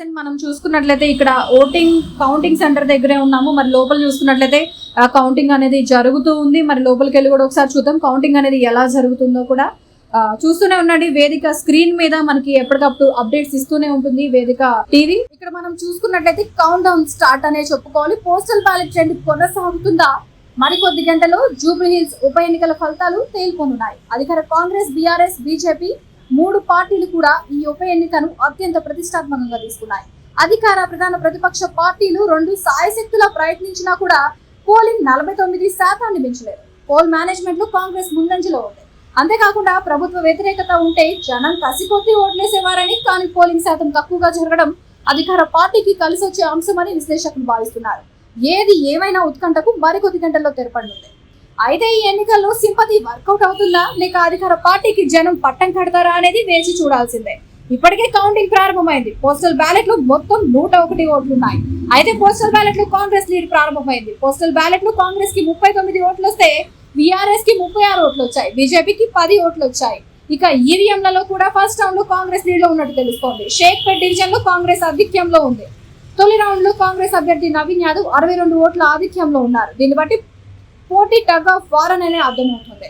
Present మనం చూసుకున్నట్లయితే ఇక్కడ ఓటింగ్ కౌంటింగ్ సెంటర్ దగ్గరే ఉన్నాము. మరి లోపల చూసుకున్నట్లయితే కౌంటింగ్ అనేది జరుగుతూ ఉంది. మరి లోపలికి వెళ్ళి కూడా ఒకసారి చూద్దాం. కౌంటింగ్ అనేది ఎలా జరుగుతుందో కూడా చూస్తూనే ఉండండి. వేదిక స్క్రీన్ మీద మనకి ఎప్పటికప్పుడు అప్డేట్స్ ఇస్తూనే ఉంటుంది వేదిక టీవీ. ఇక్కడ మనం చూసుకున్నట్లయితే కౌంట్ డౌన్ స్టార్ట్ అనే చెప్పుకోవాలి. పోస్టల్ బ్యాలెట్ ట్రెండ్ కొనసాగుతుందా? మరికొద్ది గంటలో జూబ్లీ హిల్స్ ఉప ఎన్నికల ఫలితాలు తేలిపోనున్నాయి అధికార కాంగ్రెస్ బీఆర్ఎస్ బీజేపీ మూడు పార్టీలు కూడా ఈ ఉప ఎన్నికను అత్యంత ప్రతిష్టాత్మకంగా తీసుకున్నాయి. అధికార ప్రధాన ప్రతిపక్ష పార్టీలు రెండు సాయశక్తులా ప్రయత్నించినా కూడా పోలింగ్ నలభై తొమ్మిది శాతాన్ని పెంచలేదు. పోల్ మేనేజ్మెంట్లో కాంగ్రెస్ ముందంజలో ఉంది అంతేకాకుండా ప్రభుత్వ వ్యతిరేకత ఉంటే జనం కసికొద్ది ఓట్లేసేవారని కానీ పోలింగ్ శాతం తక్కువగా జరగడం అధికార పార్టీకి కలిసి వచ్చే అంశమని విశ్లేషకులు భావిస్తున్నారు. ఏది ఏమైనా ఉత్కంఠకు మరికొద్ది గంటల్లో తెరపడనుంది అయితే ఈ ఎన్నికల్లో సింపతి వర్కౌట్ అవుతుందా? లేక అధికార పార్టీకి జనం పట్టం కడతారా అనేది వేచి చూడాల్సిందే. ఇప్పటికే కౌంటింగ్ ప్రారంభమైంది. పోస్టల్ బ్యాలెట్లో మొత్తం నూట ఒకటి ఓట్లు ఉన్నాయి అయితే పోస్టల్ బ్యాలెట్లో కాంగ్రెస్ లీడ్ ప్రారంభమైంది. పోస్టల్ బ్యాలెట్లో కాంగ్రెస్కి ముప్పై తొమ్మిది ఓట్లు వస్తే బీఆర్ఎస్కి ముప్పై ఆరు ఓట్లు వచ్చాయి బీజేపీకి పది ఓట్లు వచ్చాయి ఇక ఈవీఎంలలో కూడా ఫస్ట్ రౌండ్లో కాంగ్రెస్ లీడ్లో ఉన్నట్టు తెలుస్తోంది. షేక్పేట్ డివిజన్లో కాంగ్రెస్ ఆధిక్యంలో ఉంది. తొలి రౌండ్లో కాంగ్రెస్ అభ్యర్థి నవీన్ యాదవ్ అరవై రెండు ఓట్ల ఆధిక్యంలో ఉన్నారు. దీన్ని బట్టి పోటీ టగ్ ఆఫ్ వార్ అనేది అర్థమవుతుంది